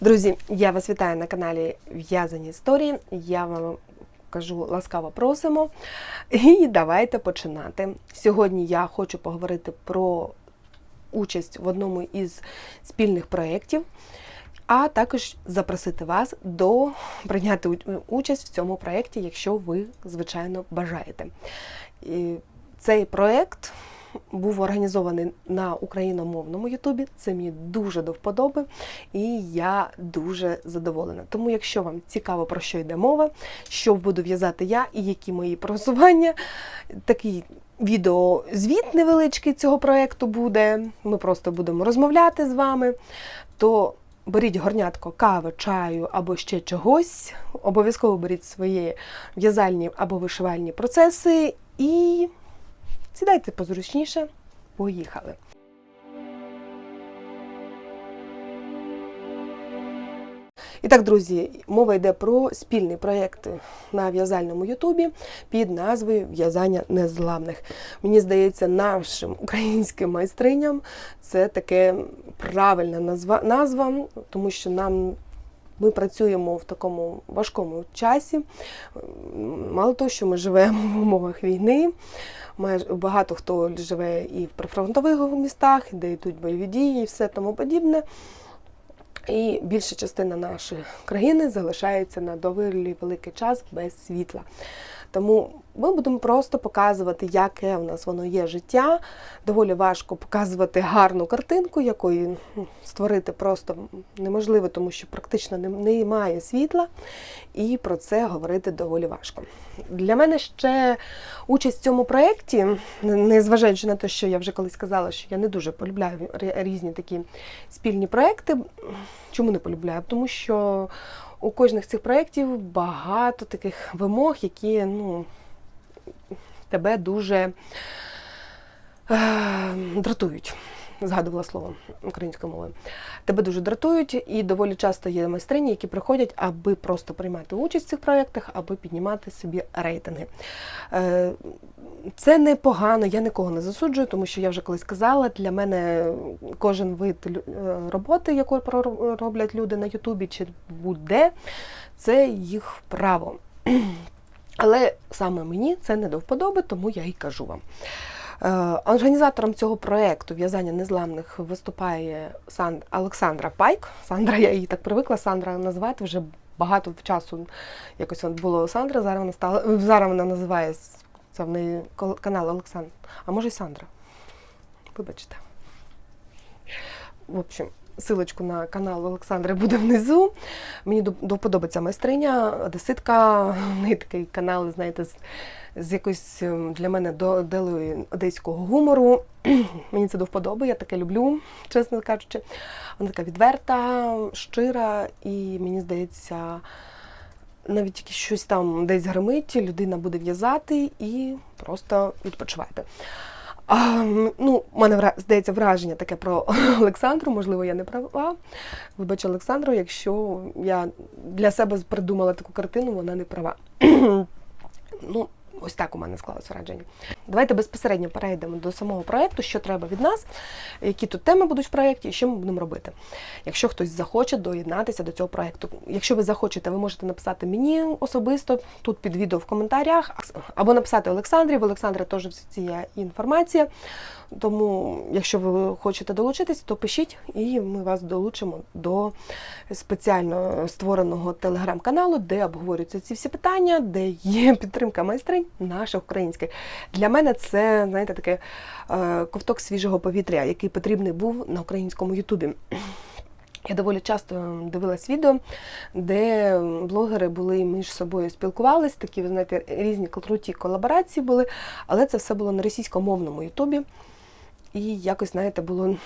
Друзі, я вас вітаю на каналі В'язані історії. Я вам кажу ласкаво просимо. І давайте починати. Сьогодні я хочу поговорити про участь в одному із спільних проєктів, а також запросити вас до прийняти участь в цьому проєкті, якщо ви, звичайно, бажаєте. І цей проєкт був організований на україномовному Ютубі. Це мені дуже до вподоби, і я дуже задоволена. Тому, якщо вам цікаво про що йде мова, що буду в'язати я і які мої просування, такий відеозвіт невеличкий цього проєкту буде. Ми просто будемо розмовляти з вами. То беріть горнятко кави, чаю або ще чогось. Обов'язково беріть свої в'язальні або вишивальні процеси і сідайте позручніше. Поїхали. І так, друзі, мова йде про спільний проєкт на в'язальному Ютубі під назвою В'язання незламних. Мені здається, нашим українським майстриням це таке правильна назва, назва тому що нам. Ми працюємо в такому важкому часі. Мало того, що ми живемо в умовах війни. Багато хто живе і в прифронтових містах, де йдуть бойові дії і все тому подібне. І більша частина нашої країни залишається на доволі великий час без світла. Тому ми будемо просто показувати, яке в нас воно є життя. Доволі важко показувати гарну картинку, якої створити просто неможливо, тому що практично немає світла, і про це говорити доволі важко. Для мене ще участь в цьому проєкті, незважаючи на те, що я вже колись казала, що я не дуже полюбляю різні такі спільні проєкти. Чому не полюбляю? Тому що у кожних цих проєктів багато таких вимог, які ну, тебе дуже е, дратують. Згадувала слово українською мовою. Тебе дуже дратують, і доволі часто є майстрині, які приходять, аби просто приймати участь в цих проєктах, аби піднімати собі рейтинги. Е, Це непогано, я нікого не засуджую, тому що я вже колись казала, для мене кожен вид е, роботи, яку роблять люди на Ютубі чи будь-де, це їх право. Але саме мені це не до вподоби, тому я і кажу вам. Е, Організатором цього проєкту в'язання незламних виступає Сан... Олександра Пайк. Сандра, я її так привикла Сандра називати вже багато часу. Якось було Сандра, зараз вона стала зараз вона називає це в неї канал Олександр. А може й Сандра. Вибачте. В общем, силочку на канал Олександри буде внизу. Мені до, до вподоби ця майстриня, одеситка, в неї такий канал, знаєте, з якоюсь ем, для мене до делою одеського гумору. Мені це до вподоби, я таке люблю, чесно кажучи. Вона така відверта, щира, і мені здається, навіть якщо щось там десь гримить, людина буде в'язати і просто відпочивати. А, ну, у мене здається враження таке про Олександру, можливо, я не права. Вибач, Олександру, якщо я для себе придумала таку картину, вона не права. ну, ось так у мене склалось враження. Давайте безпосередньо перейдемо до самого проєкту, що треба від нас, які тут теми будуть в проєкті і що ми будемо робити. Якщо хтось захоче доєднатися до цього проєкту. Якщо ви захочете, ви можете написати мені особисто тут під відео в коментарях, або написати Олександрі. В Олександра теж всі є інформація. Тому, якщо ви хочете долучитись, то пишіть, і ми вас долучимо до спеціально створеного телеграм-каналу, де обговорюються ці всі питання, де є підтримка майстринь наших українських. Для мене це, знаєте, таке е, ковток свіжого повітря, який потрібний був на українському Ютубі. Я доволі часто дивилась відео, де блогери були між собою спілкувались, такі, ви знаєте, різні круті колаборації були, але це все було на російськомовному Ютубі. І якось, знаєте, було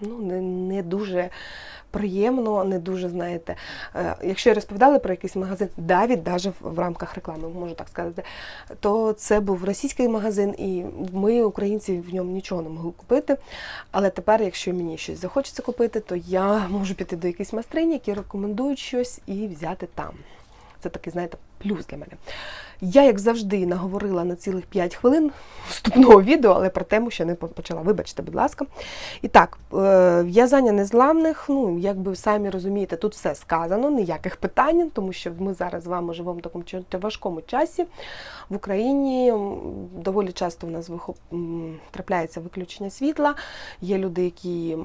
ну, не, не дуже приємно, не дуже, знаєте. Якщо Якщо розповідали про якийсь магазин, Давід, навіть в рамках реклами, можу так сказати, то це був російський магазин, і ми, українці, в ньому нічого не могли купити. Але тепер, якщо мені щось захочеться купити, то я можу піти до якоїсь майстрині, які рекомендують щось і взяти там. Це такий, знаєте, плюс для мене. Я, як завжди, наговорила на цілих 5 хвилин вступного відео, але про тему ще не почала. Вибачте, будь ласка. І так, е, в'язання незламних, ну, як ви самі розумієте, тут все сказано, ніяких питань, тому що ми зараз з вами живемо в такому важкому часі. В Україні доволі часто у нас вихоп... трапляється виключення світла. Є люди, які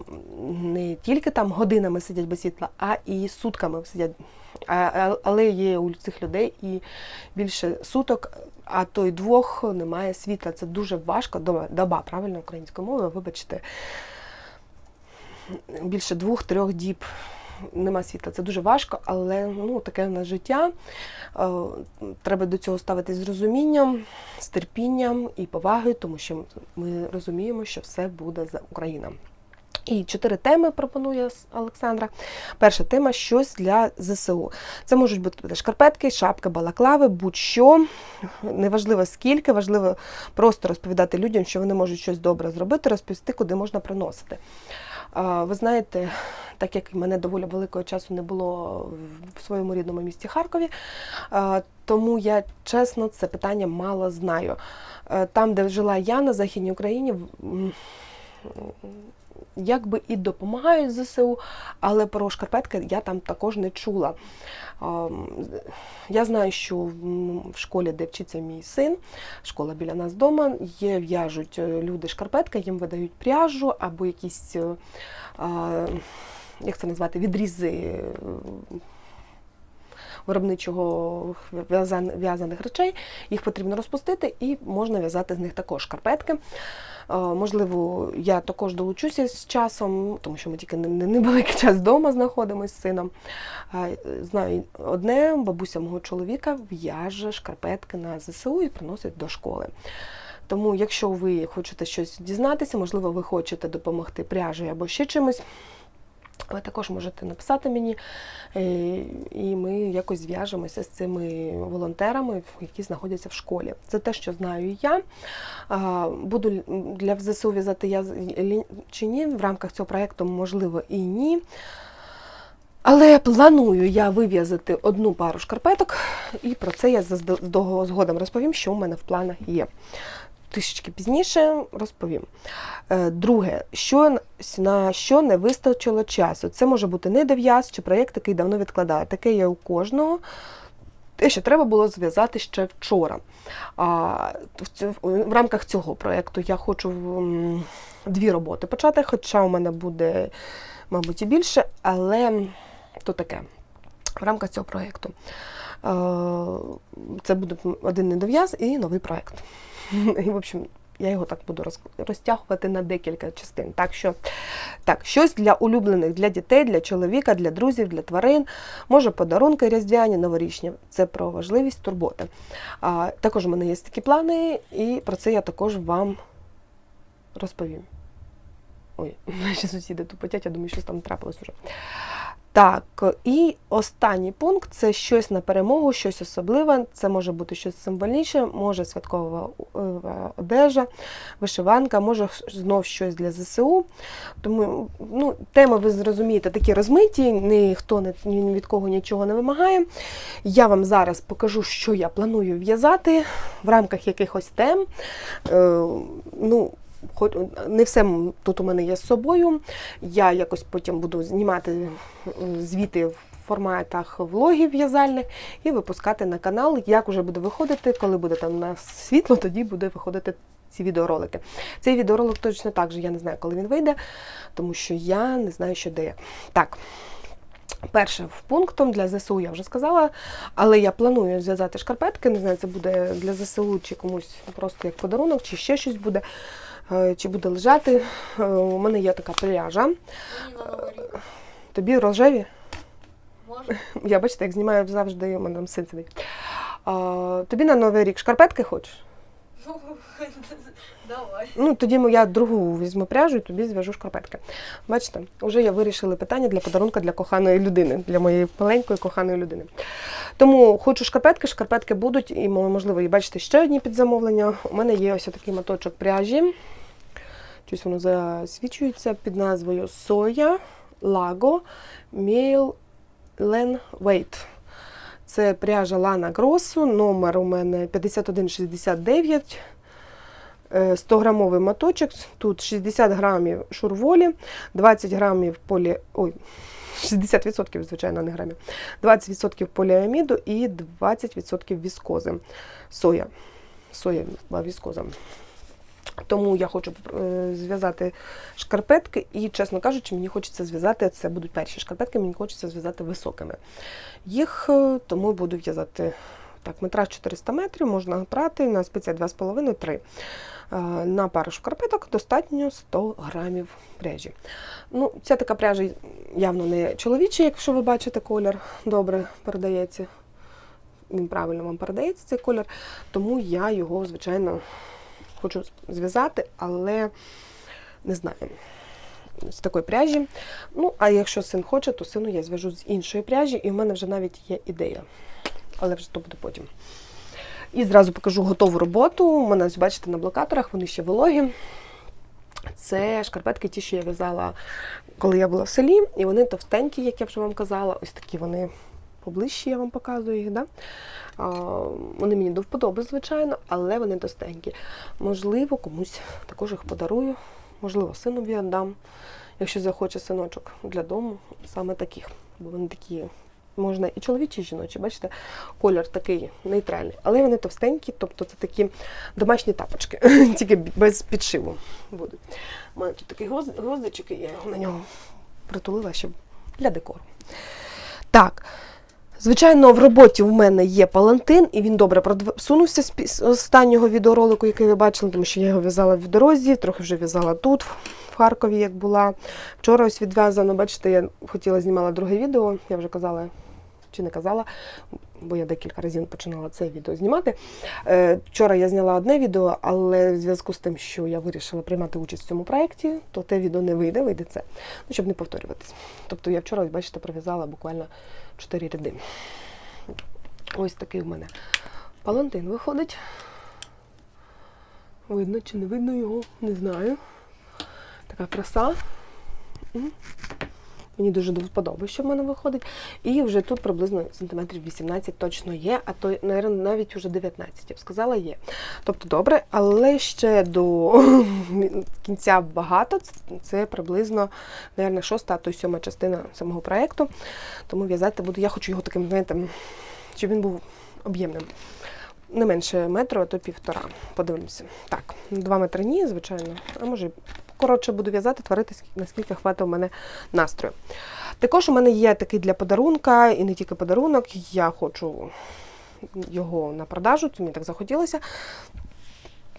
не тільки там годинами сидять без світла, а і сутками сидять. Але є у цих людей і більше суток, а то й двох немає світла. Це дуже важко. Доба, правильно українською мовою, вибачте. Більше двох-трьох діб нема світла. Це дуже важко, але ну, таке в нас життя. Е, Треба до цього ставитись з розумінням, з терпінням і повагою, тому що ми розуміємо, що все буде за Україна. І чотири теми пропонує Олександра. Перша тема щось для ЗСУ. Це можуть бути шкарпетки, шапки, балаклави, будь-що. Неважливо скільки, важливо просто розповідати людям, що вони можуть щось добре зробити, розповісти, куди можна приносити. Ви знаєте, так як мене доволі великого часу не було в своєму рідному місті Харкові, тому я чесно це питання мало знаю. Е, Там, де жила я на Західній Україні, якби і допомагають ЗСУ, але про шкарпетки я там також не чула. Я знаю, що в школі, де вчиться мій син, школа біля нас вдома, є, в'яжуть е, люди шкарпетки, їм видають пряжу або якісь, е, як це назвати, відрізи. Виробничого в'язаних речей, їх потрібно розпустити і можна в'язати з них також шкарпетки. Е, Можливо, я також долучуся з часом, тому що ми тільки не- не- невеликий час вдома знаходимося з сином. Е, Знаю одне, бабуся мого чоловіка в'яже шкарпетки на ЗСУ і приносить до школи. Тому, якщо ви хочете щось дізнатися, можливо, ви хочете допомогти пряжею або ще чимось, ви також можете написати мені, е, і ми якось зв'яжемося з цими волонтерами, які знаходяться в школі. Це те, що знаю я. Буду для ЗСУ в'язати я чи ні, в рамках цього проєкту, можливо, і ні. Але планую я вив'язати одну пару шкарпеток, і про це я згодом розповім, що в мене в планах є. Трішечки пізніше розповім. Е, Друге, що на що не вистачило часу. Це може бути недов'яз чи проєкт, який давно відкладає. Таке є у кожного. Те, що треба було зв'язати ще вчора. А, в, рамках цього проєкту я хочу дві роботи почати, хоча у мене буде, мабуть, і більше, але то таке. В рамках цього проєкту. Е, Це буде один недов'яз і новий проєкт. І, в общем, я його так буду розтягувати на декілька частин. Так що, так, щось для улюблених, для дітей, для чоловіка, для друзів, для тварин. Може, подарунки різдвяні, новорічні. Це про важливість турботи. А, також у мене є такі плани, і про це я також вам розповім. Ой, наші сусіди тупотять, я думаю, щось там трапилось уже. Так, і останній пункт це щось на перемогу, щось особливе. Це може бути щось символічне, може святкова е, одежа, вишиванка, може знов щось для ЗСУ. Тому ну, теми, ви зрозумієте, такі розмиті, ніхто ні від кого нічого не вимагає. Я вам зараз покажу, що я планую в'язати в рамках якихось тем. Е, ну, не все тут у мене є з собою. Я якось потім буду знімати е, звіти в форматах влогів в'язальних і випускати на канал. Як уже буде виходити, коли буде там у нас світло, тоді буде виходити ці відеоролики. Цей відеоролик точно так же, я не знаю, коли він вийде, тому що я не знаю, що де. Так. Першим пунктом для ЗСУ я вже сказала, але я планую зв'язати шкарпетки. Не знаю, це буде для ЗСУ чи комусь просто як подарунок, чи ще щось буде, е, чи буде лежати. Е, У мене є така пряжа. Рік. Тобі рожеві? Може? Я бачите, як знімаю завжди, у мене там син сидить. Тобі на новий рік шкарпетки хочеш? Давай. Ну, тоді я другу візьму пряжу і тобі зв'яжу шкарпетки. Бачите, вже я вирішила питання для подарунка для коханої людини, для моєї маленької коханої людини. Тому хочу шкарпетки, шкарпетки будуть, і можливо, і бачите ще одні підзамовлення. У мене є ось такий моточок пряжі. Щось воно засвічується під назвою Соя Лаго Мейл Лен Вейт. Це пряжа Лана Гросу, номер у мене 5169. Е, 100 грамовий моточок. Тут 60 грамів шурволі, 20 грамів полі... Ой, 60%, звичайно, не грамів. 20% поліаміду і 20% віскози. Соя. Соя віскоза. Тому я хочу е, зв'язати шкарпетки, і, чесно кажучи, мені хочеться зв'язати, це будуть перші шкарпетки, мені хочеться зв'язати високими. Їх е, тому буду в'язати так, метраж 400 метрів, можна прати на спеція 2,5-3. Е, На пару шкарпеток достатньо 100 грамів пряжі. Ну, ця така пряжа явно не чоловіча, якщо ви бачите колір, добре передається. Він правильно вам передається цей колір, тому я його, звичайно, хочу зв'язати, але не знаю. З такої пряжі. Ну, а якщо син хоче, то сину я зв'яжу з іншої пряжі, і в мене вже навіть є ідея. Але вже то буде потім. І зразу покажу готову роботу. У мене, бачите, на блокаторах, вони ще вологі. Це шкарпетки, ті, що я в'язала, коли я була в селі, і вони товстенькі, як я вже вам казала. Ось такі вони поближчі, я вам показую їх. Да? А, вони мені до вподоби, звичайно, але вони товстенькі. Можливо, комусь також їх подарую, можливо, сину віддам, якщо захоче синочок для дому, саме таких. Бо вони такі, можна і чоловічі, і жіночі, бачите, колір такий нейтральний, але вони товстенькі, тобто це такі домашні тапочки, тільки без підшиву будуть. У мене тут такий гвозд- гвоздичок, і я його на нього притулила, щоб для декору. Так. Звичайно, в роботі в мене є палантин, і він добре просунувся з останнього відеоролику, який ви бачили, тому що я його в'язала в дорозі, трохи вже в'язала тут, в Харкові, як була. Вчора ось відв'язано, бачите, я хотіла знімала друге відео, я вже казала чи не казала, бо я декілька разів починала це відео знімати. Е, Вчора я зняла одне відео, але в зв'язку з тим, що я вирішила приймати участь в цьому проєкті, то те відео не вийде, вийде це, ну, щоб не повторюватись. Тобто я вчора, бачите, пров'язала буквально 4 ряди. Ось такий в мене палантин виходить. Видно чи не видно його, не знаю. Така краса. Мені дуже до вподоби, що в мене виходить. І вже тут приблизно сантиметрів 18 точно є, а то, навіть вже 19, я б сказала, є. Тобто добре, але ще до кінця багато. Це приблизно, мабуть, шоста, а то й сьома частина самого проєкту. Тому в'язати буду. Я хочу його таким, знаєте, щоб він був об'ємним. Не менше метру, а то півтора. Подивимося. Так, два метри ні, звичайно. А може, коротше буду в'язати, творити, наскільки хватить у мене настрою. Також у мене є такий для подарунка, і не тільки подарунок. Я хочу його на продажу, це мені так захотілося.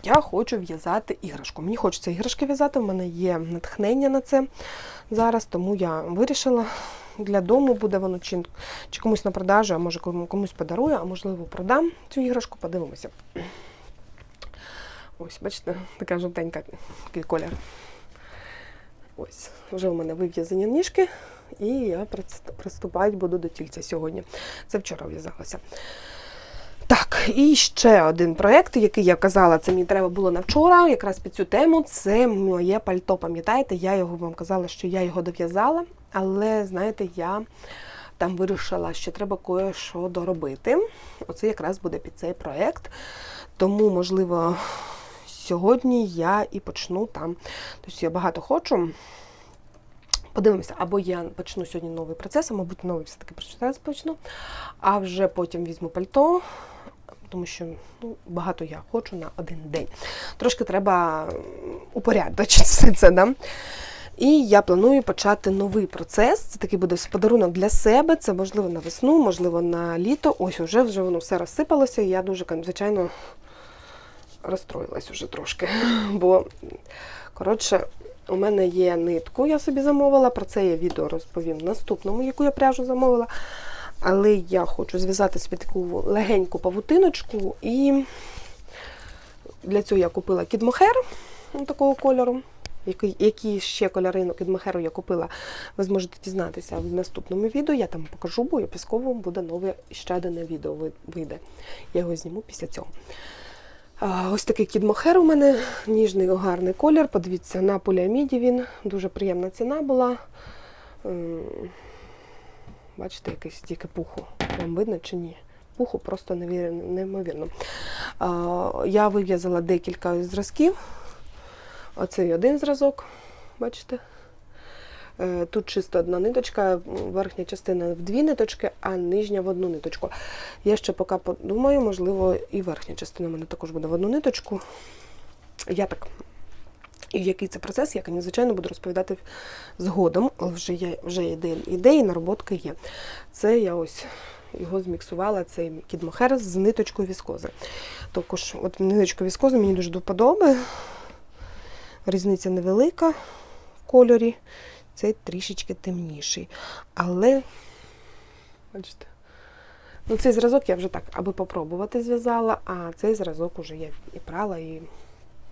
Я хочу в'язати іграшку. Мені хочеться іграшки в'язати, в мене є натхнення на це зараз, тому я вирішила. Для дому буде воно чи, чи комусь на продажу, а може комусь подарую, а можливо продам цю іграшку, подивимося. Ось, бачите, така жовтенька такий колір. Ось, вже у мене вив'язані ніжки, і я приступати буду до тільця сьогодні. Це вчора в'язалося. Так, і ще один проєкт, який я казала, це мені треба було на вчора, якраз під цю тему. Це моє пальто. Пам'ятаєте, я його вам казала, що я його дов'язала, але знаєте, я там вирішила, що треба кое-що доробити. Оце якраз буде під цей проєкт. Тому, можливо, сьогодні я і почну там. Тобто я багато хочу. Подивимося, або я почну сьогодні новий процес, а мабуть, новий все-таки процес почну, а вже потім візьму пальто, тому що ну, багато я хочу на один день. Трошки треба упорядочити все це. Да? І я планую почати новий процес. Це такий буде подарунок для себе. Це можливо на весну, можливо, на літо. Ось уже вже воно все розсипалося. І я дуже, звичайно, розстроїлась уже трошки. Бо, коротше, у мене є нитку, я собі замовила. Про це я відео розповім в наступному, яку я пряжу замовила. Але я хочу зв'язати собі таку легеньку павутиночку. І для цього я купила кідмохер такого кольору. Які ще кольори кідмохеру я купила, ви зможете дізнатися в наступному відео. Я там покажу, бо обов'язково буде нове ще одне відео вийде. Я його зніму після цього. Ось такий кідмохер у мене, ніжний гарний колір. Подивіться, на поліаміді він. Дуже приємна ціна була. Бачите, якийсь стільки пуху. Вам видно чи ні? Пуху просто неймовірно. Я вив'язала декілька зразків. Оцей один зразок, бачите? Е, Тут чисто одна ниточка, верхня частина в дві ниточки, а нижня в одну ниточку. Я ще поки подумаю, можливо, і верхня частина в мене також буде в одну ниточку. Я так. І який це процес, я, звичайно, буду розповідати згодом. Вже є, вже ідеї, ідеї, нароботки є. Це я ось його зміксувала, цей кідмохер з ниточкою віскози. Також от ниточка віскози мені дуже до вподоби. Різниця невелика в кольорі. Цей трішечки темніший. Але, бачите, ну цей зразок я вже так, аби попробувати зв'язала, а цей зразок уже я і прала, і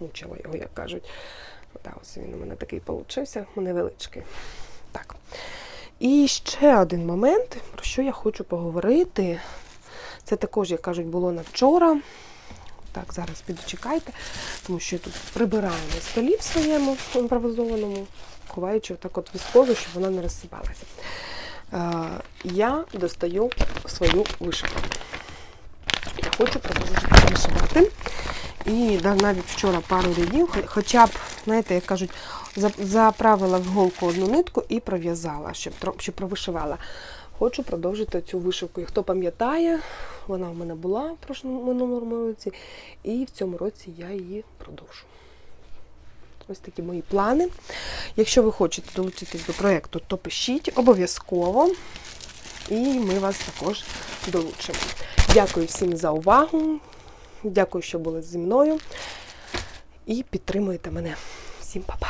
мучила його, як кажуть. Та ось він у мене такий получився, невеличкий. Так. І ще один момент, про що я хочу поговорити. Це також, як кажуть, було на вчора. Так, зараз підчекайте, тому що я тут прибираю на столі в своєму імпровізованому, ховаючи отак от військову, щоб вона не розсипалася. Е, я достаю свою вишивку. Я хочу продовжити вишивати. І навіть вчора пару рядів, хоча б, знаєте, як кажуть, заправила в голку одну нитку і пров'язала, щоб, щоб провишивала. Хочу продовжити цю вишивку. І хто пам'ятає, вона в мене була в минулому році, і в цьому році я її продовжу. Ось такі мої плани. Якщо ви хочете долучитись до проєкту, то пишіть обов'язково. І ми вас також долучимо. Дякую всім за увагу. Дякую, що були зі мною. І підтримуєте мене. Всім па-па!